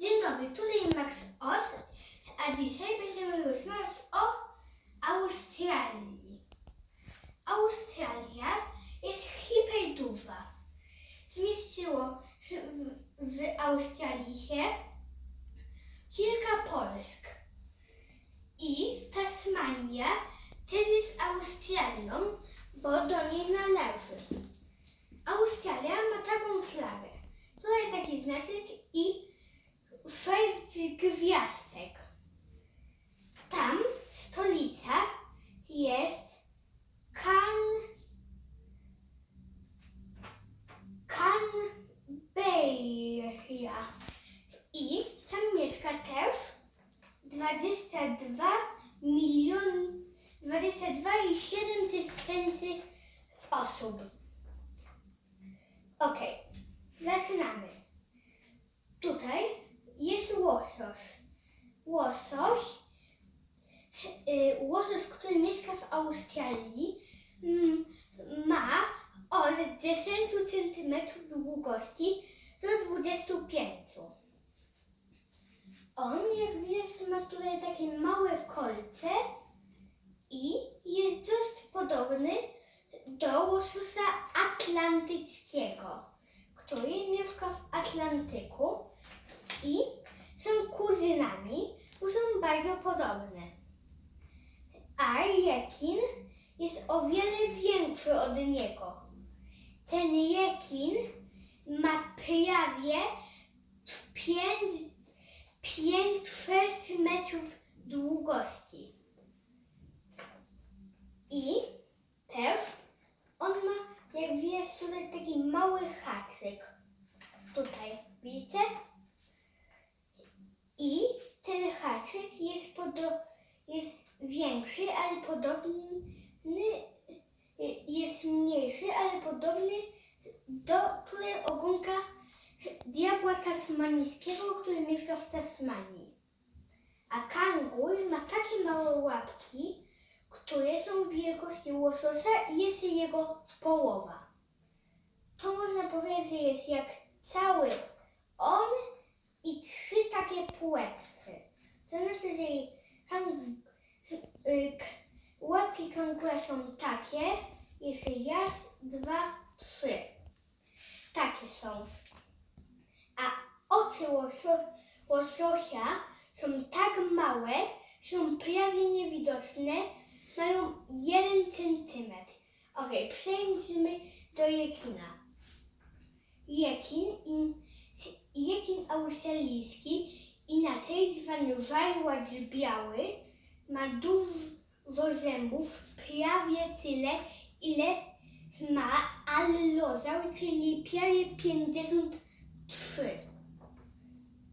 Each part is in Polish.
Dzień dobry, tutaj Max Os, a dzisiaj będziemy rozmawiać o Australii. Australia jest hiperduża. Zmieściło w Australii się kilka Polsk. I Tasmania też jest Australią, bo do niej należy. Australia ma taką flagę. Tutaj taki znaczek i sześć gwiazdek. Tam stolica jest Can... Canberra. I tam mieszka też 22 milion... 22,7 tysięcy osób. Okej, zaczynamy. Tutaj jest łosoś. Łosoś, y, łosoś, który mieszka w Australii, mm, ma od 10 cm długości do 25 On, jak widać, ma tutaj takie małe kolce i jest dość podobny do łososa atlantyckiego, który mieszka w Atlantyku i są kuzynami, są bardzo podobne. A rekin jest o wiele większy od niego. Ten rekin ma prawie 5-6 metrów długości. I też on ma, jak widać, tutaj taki mały haczyk. Tutaj, widzicie? I haczyk jest, podo- jest większy, ale podobny, jest mniejszy, ale podobny do tutaj ogonka diabła tasmańskiego, który mieszka w Tasmanii. A kangur ma takie małe łapki, które są wielkości łososa i jest jego połowa. To można powiedzieć, że jest jak cały on i trzy takie płetwy. Że kan- y, łapki kangura są takie, jest raz, dwa, trzy. Takie są. A oczy łoso- łososia są tak małe, są prawie niewidoczne, mają jeden centymetr. Ok, przejdźmy do rekina. Rekin, in, rekin australijski, inaczej zwany żarłacz biały, ma dużo zębów, prawie tyle, ile ma allozaur, czyli prawie 53.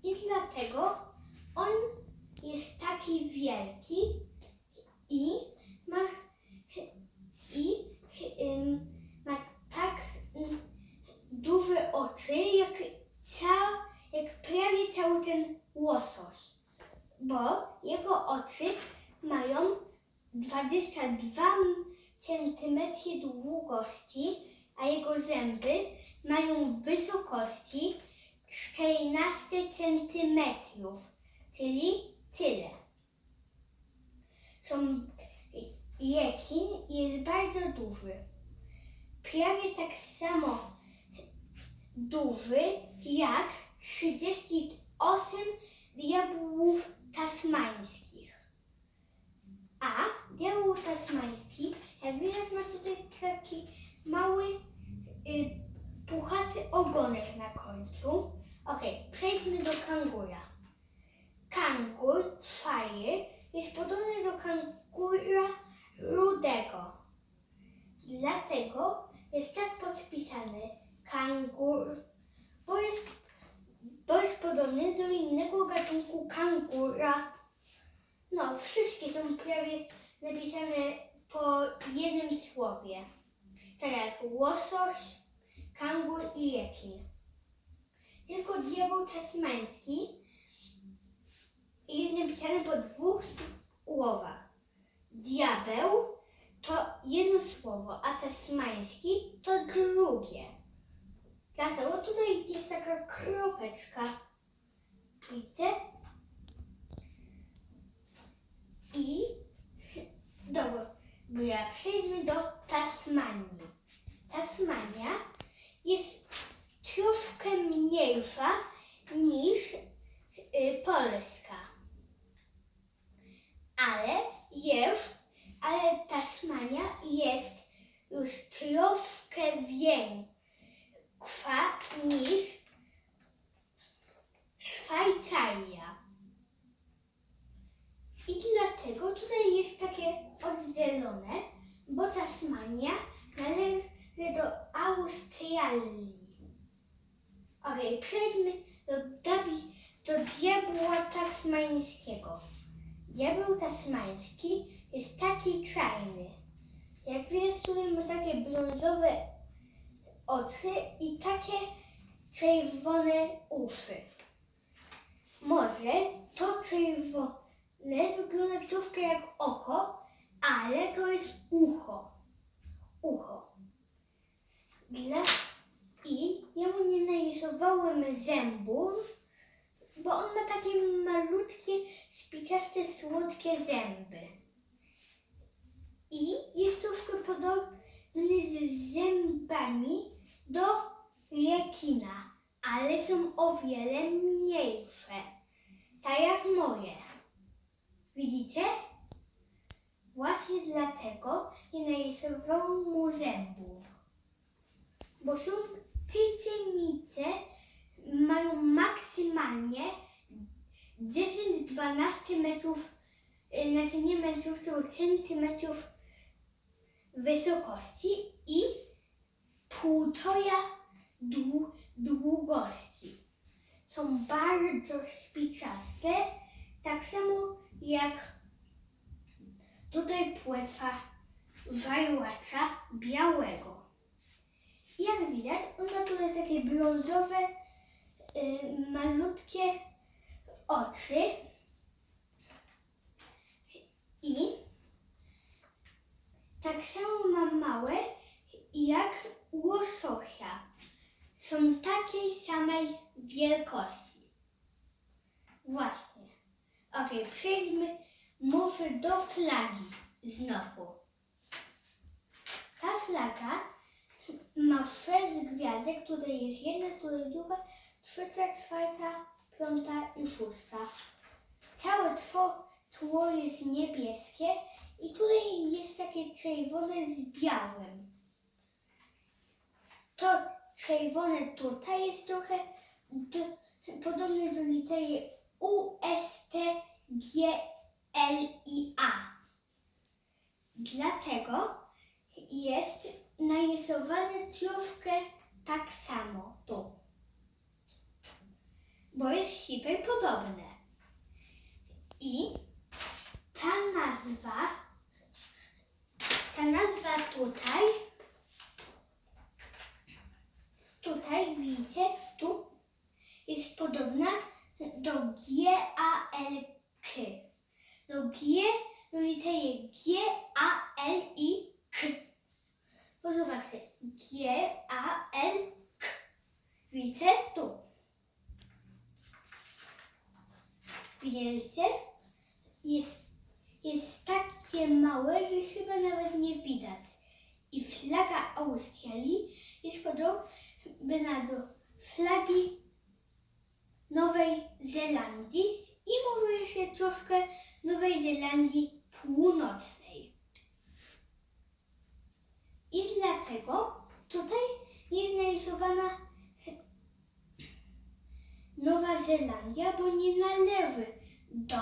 I dlatego on jest taki wielki i ma, i ym, ma tak duże oczy, jak, ca, jak prawie cały ten łosoś. Bo jego oczy mają 22 cm długości, a jego zęby mają wysokości 14 cm, czyli tyle. Są, rekin jest bardzo duży. Prawie tak samo duży jak 38 diabłów tasmańskich. A diabeł tasmański, jak widać, ma tutaj taki mały, y, puchaty ogonek na końcu. Ok, przejdźmy do kangura. Kangur szary jest podobny do kangura rudego. Dlatego jest tak podpisany kangur, bo jest, jest podobny do innego gatunku kangura. No, wszystkie są prawie napisane po jednym słowie. Tak jak łosoś, kangur i rekin. Tylko diabeł tasmański jest napisany po dwóch słowach. Diabeł to jedno słowo, a tasmański to drugie. Dlatego tutaj jest taka kropeczka. Widzicie? I dobra, przejdźmy do Tasmanii. Tasmania jest troszkę mniejsza niż y, Polska. Ale jest, ale Tasmania jest już troszkę większa niż Szwajcaria. I dlatego tutaj jest takie oddzielone, bo Tasmania należy do Australii. Okej, przejdźmy do, do diabła tasmańskiego. Diabeł tasmański jest taki czarny. Jak widać, tutaj ma takie brązowe oczy i takie czerwone uszy. Może to czerwone wygląda troszkę jak oko, ale to jest ucho. Ucho. Dla... I ja mu nie narysowałem zębów, bo on ma takie malutkie, szpiczaste, słodkie zęby. I jest troszkę podobny z zębami do rekina, ale są o wiele mniejsze. Tak jak moje. Widzicie? Właśnie dlatego nie narysowałem mu zębów. Bo są tycienice, mają maksymalnie 10-12 metrów, y, znaczy nie metrów, tylko centymetrów wysokości i półtora dłu- długości. Są bardzo spiczaste, tak samo jak tutaj płetwa żarłacza białego. Jak widać, on ma tutaj takie brązowe, y, malutkie oczy i tak samo ma małe jak łososia. Są takiej samej wielkości. Właśnie. Okej, przejdźmy może do flagi znowu. Ta flaga ma sześć gwiazdek, tutaj jest jedna, tutaj druga, trzecia, czwarta, piąta i szósta. Całe tło, tło jest niebieskie i tutaj jest takie czerwone z białym. Czerwone tutaj jest trochę do, podobne do litery U, S, T, G, L i A. Dlatego jest narysowany troszkę tak samo tu. Bo jest hiperpodobne. I ta nazwa, ta nazwa tutaj, tutaj widzicie, tu jest podobna do G, A, L, K. Do G, do litery G, A, L i K. Bo zobaczcie, G, A, L, K. Widzicie? Tu. Widzieliście? Jest, jest takie małe, że chyba nawet nie widać. I flaga Australii jest podobna do flagi Nowej Zelandii i może jeszcze troszkę Nowej Zelandii Północnej. I dlatego tutaj jest narysowana Nowa Zelandia, bo nie należy do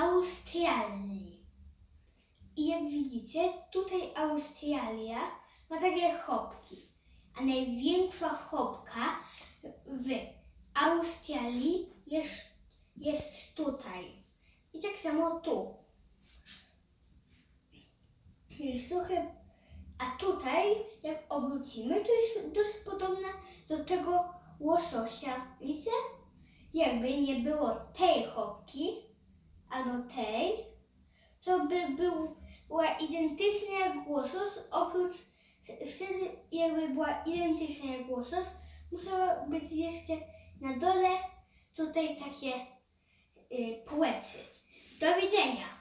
Australii. I jak widzicie, tutaj Australia ma takie chopki, a największa chopka w Australii jest, jest tutaj. I tak samo tu. Jest trochę, a tutaj, jak obrócimy, to jest dość podobna do tego łososia. Widzicie? Jakby nie było tej chopki, albo tej, to by był, była identyczna jak łosos, oprócz wtedy jakby była identyczna jak łosos, musiała być jeszcze na dole tutaj takie y. Do widzenia.